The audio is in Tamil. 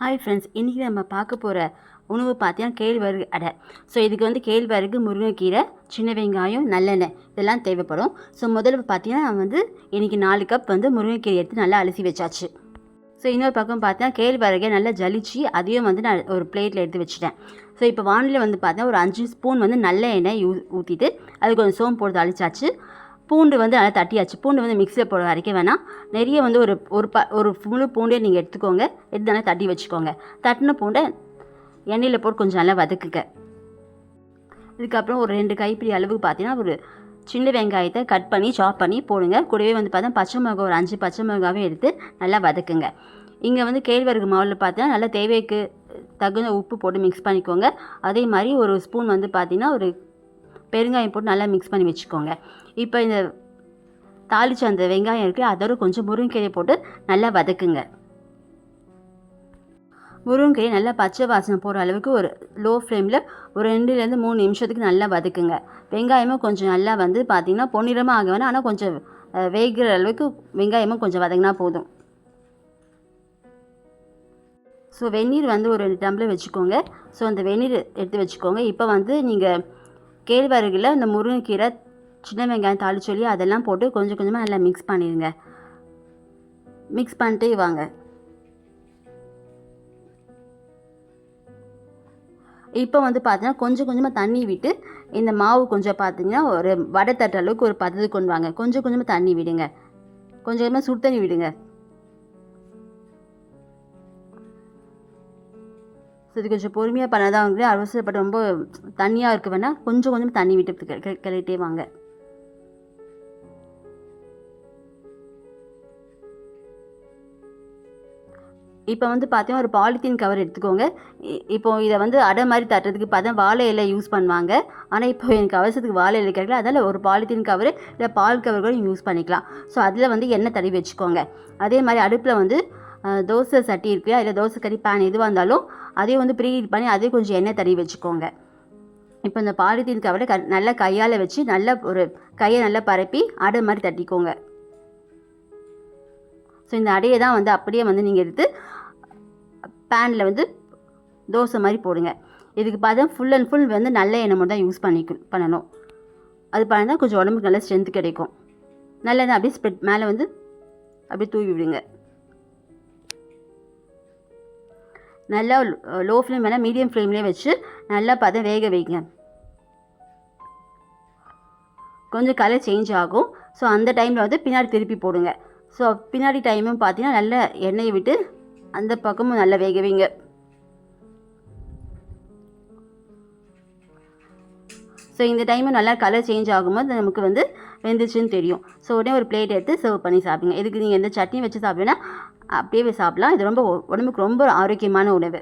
ஹாய் ஃப்ரெண்ட்ஸ் இன்றைக்கி நம்ம பார்க்க போகிற உணவு பார்த்தீங்கன்னா கேழ்வரகு அடை. ஸோ இதுக்கு வந்து கேழ்வரகு முருங்கைக்கீரை சின்ன வெங்காயம் நல்லெண்ணெய் இதெல்லாம் தேவைப்படும். ஸோ முதல்ல பார்த்தீங்கன்னா நான் வந்து இன்றைக்கி நாலு கப் வந்து முருங்கைக்கீரை எடுத்து நல்லா அலசி வச்சாச்சு. ஸோ இன்னொரு பக்கம் பார்த்தீங்கன்னா கேழ்வரகை நல்லா ஜலிச்சு அதையும் வந்து நான் ஒரு பிளேட்டில் எடுத்து வச்சுட்டேன். ஸோ இப்போ வானிலை வந்து பார்த்தீங்கன்னா ஒரு அஞ்சு ஸ்பூன் வந்து நல்ல எண்ணெய் ஊ ஊற்றிட்டு அது கொஞ்சம் சோம்பு போட்டு அழிச்சாச்சு பூண்டு வந்து நல்லா தட்டியாச்சு. பூண்டு வந்து மிக்சியில் போட வரைக்கும் வேணாம். நிறைய வந்து ஒரு ஒரு ப ஒரு முழு பூண்டே நீங்கள் எடுத்துக்கோங்க. எடுத்து நல்லா தட்டி வச்சுக்கோங்க. தட்டின பூண்டை எண்ணெயில் போட்டு கொஞ்சம் நல்லா வதக்குங்க. இதுக்கப்புறம் ஒரு ரெண்டு கைப்பிடி அளவுக்கு பார்த்தீங்கன்னா ஒரு சின்ன வெங்காயத்தை கட் பண்ணி சாப் பண்ணி போடுங்க. கூடவே வந்து பார்த்தா பச்சை மிளகா ஒரு அஞ்சு பச்சை மிளகாவே எடுத்து நல்லா வதக்குங்க. இங்கே வந்து கேழ்வரகு மாவில் பார்த்தீங்கன்னா நல்லா தேவைக்கு தகுந்த உப்பு போட்டு மிக்ஸ் பண்ணிக்கோங்க. அதே மாதிரி ஒரு ஸ்பூன் வந்து பார்த்தீங்கன்னா ஒரு பெருங்காயம் போட்டு நல்லா மிக்ஸ் பண்ணி வச்சுக்கோங்க. இப்போ இந்த தாளிச்ச அந்த வெங்காயம் இருக்குது அதோட கொஞ்சம் முருங்கைக்கீரை போட்டு நல்லா வதக்குங்க. முருங்கைக்கீரை நல்லா பச்சை வாசனை போகிற அளவுக்கு ஒரு லோ ஃப்ளேமில் ஒரு ரெண்டுலேருந்து மூணு நிமிஷத்துக்கு நல்லா வதக்குங்க. வெங்காயமும் கொஞ்சம் நல்லா வந்து பார்த்திங்கன்னா பொன்னிறமாக ஆக வேணாம். ஆனால் கொஞ்சம் வேகிற அளவுக்கு வெங்காயமும் கொஞ்சம் வதங்கினா போதும். ஸோ வெந்நீர் வந்து ஒரு ரெண்டு டம்ளர் வச்சுக்கோங்க. ஸோ அந்த வெந்நீர் எடுத்து வச்சுக்கோங்க. இப்போ வந்து நீங்கள் கேழ்வரகுல இந்த முருங்கைக்கீரை சின்ன வெங்காயம் தாளிச்சொல்லி அதெல்லாம் போட்டு கொஞ்சம் கொஞ்சமாக நல்லா மிக்ஸ் பண்ணிடுங்க மிக்ஸ் பண்ணிட்டே வாங்க. இப்போ வந்து பார்த்தீங்கன்னா கொஞ்சம் கொஞ்சமாக தண்ணி விட்டு இந்த மாவு கொஞ்சம் பார்த்தீங்கன்னா ஒரு வடை தட்டுற அளவுக்கு ஒரு பதத்துக்கு கொண்டு வாங்க. கொஞ்சம் கொஞ்சமாக தண்ணி விடுங்க. கொஞ்சம் கொஞ்சமாக சுடு தண்ணி விடுங்க. ஸோ இது கொஞ்சம் பொறுமையாக பண்ணாதான் வந்து அவசரப்பட்டு ரொம்ப தண்ணியாக இருக்க வேணால் கொஞ்சம் கொஞ்சம் தண்ணி விட்டு கி- கிளறிட்டே வாங்க. இப்போ வந்து பார்த்தீங்கன்னா ஒரு பாலித்தீன் கவர் எடுத்துக்கோங்க. இ- இப்போ இதை வந்து அடை மாதிரி தட்டுறதுக்கு பார்த்தா வாழை இலை யூஸ் பண்ணுவாங்க. ஆனால் இப்போ எனக்கு அவசரத்துக்கு வாழை இலை கிடைக்கல அதனால் ஒரு பாலித்தீன் கவர் இல்லை பால் கவர் கூட யூஸ் பண்ணிக்கலாம். ஸோ அதில் வந்து எண்ணெய் தடவி வச்சுக்கோங்க. அதே மாதிரி அடுப்பில் வந்து தோசை சட்டி இருக்கு இல்லை தோசை கறி பேன் எதுவாக இருந்தாலும் அதையும் வந்து ப்ரீ ஹீட் பண்ணி அதையும் கொஞ்சம் எண்ணெய் தடவி வச்சுக்கோங்க. இப்போ இந்த பாலித்தீன் கவரை க நல்லா கையால் வச்சு நல்லா ஒரு கையை நல்லா பரப்பி அடை மாதிரி தட்டிக்கோங்க. ஸோ இந்த அடையை தான் வந்து அப்படியே வந்து நீங்கள் எடுத்து பேனில் வந்து தோசை மாதிரி போடுங்க. இதுக்கு பார்த்தா ஃபுல் அண்ட் ஃபுல் வந்து நல்ல எண்ணெய் மட்டும் தான் யூஸ் பண்ணிக்க பண்ணணும். அது பண்ணால் கொஞ்சம் உடம்புக்கு நல்ல ஸ்ட்ரென்த் கிடைக்கும். நல்லெண்ணெய் அப்படியே ஸ்ப்ரெட் மேலே வந்து அப்படியே தூவி விடுங்க. நல்லா லோ ஃப்ளேம் வேணால் மீடியம் ஃப்ளேம்லேயே வச்சு நல்லா பதம் வேக வைங்க. கொஞ்சம் கலர் சேஞ்ச் ஆகும். ஸோ அந்த டைமில் வந்து பின்னாடி திருப்பி போடுங்க. ஸோ பின்னாடி டைமும் பார்த்தீங்கன்னா நல்ல எண்ணெயை விட்டு அந்த பக்கமும் நல்லா வேக வைங்க. ஸோ இந்த டைமு நல்லா கலர் சேஞ்ச் ஆகும்போது நமக்கு வந்து வெந்துச்சுன்னு தெரியும். ஸோ உடனே ஒரு பிளேட் எடுத்து சர்வ் பண்ணி சாப்பிடுங்க. இதுக்கு நீங்கள் எந்த சட்னி வச்சு சாப்பிடுன்னா அப்படியே சாப்பிடலாம். இது ரொம்ப உடம்புக்கு ரொம்ப ஆரோக்கியமான உணவு.